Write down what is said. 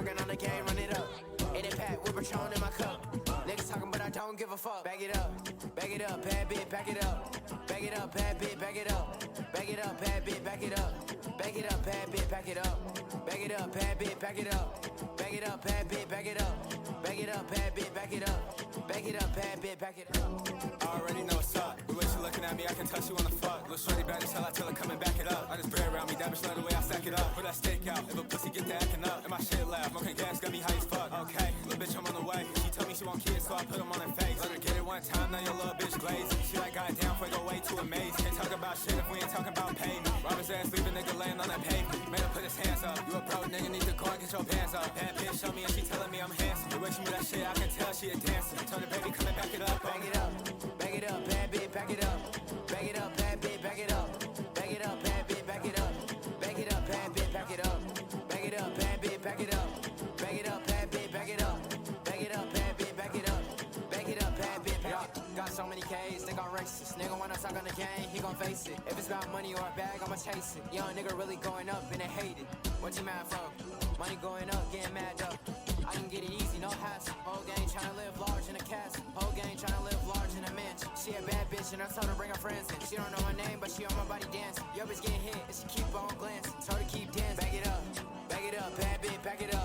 talking on the game, run it up. In a pack in my cup. Niggas talking, but I don't give a fuck. It up, it up, bad back it up. It up, bad back it up. It up, bad back it up. It up, bad back it up. It up, bad back it up. It up, bad back it up. It up, bad back it up. It up, bad back it up. I already know what's up. The way she looking at me, I can touch you on the fuck. Look shorty bad as hell, I tell her come and back it up. I just pray around me, damage, let the way I stack it up. But I stay loud, smoking gas got me high as fuck. Okay, little bitch, I'm on the way. She told me she want kids, so I put them on her face. Let her get it one time, now your little bitch glaze. She like got down, for go way too amazed. Can't talk about shit if we ain't talking about payment. Rob his ass, leave a nigga laying on that pavement. Made her put his hands up. You a broke nigga, need to go and get your pants up. Bad bitch, show me and she telling me I'm handsome. The way she move that shit, I can tell she a dancer. Told her baby, up. Back Think I'm racist. Nigga wanna talk on the game, he gon' face it. If it's about money or a bag, I'ma chase it. Young nigga really going up and they hate it. What you mad for? Money going up, getting mad up. I can get it easy, no hassle. Whole gang tryna live large in a castle. Whole gang tryna live large in a mansion. She a bad bitch and I told her bring her friends in. She don't know her name, but she on my body dancing. Yo bitch getting hit and she keep on glancing. Told her keep dancing. Back it up, back it up, bad bitch, back it up.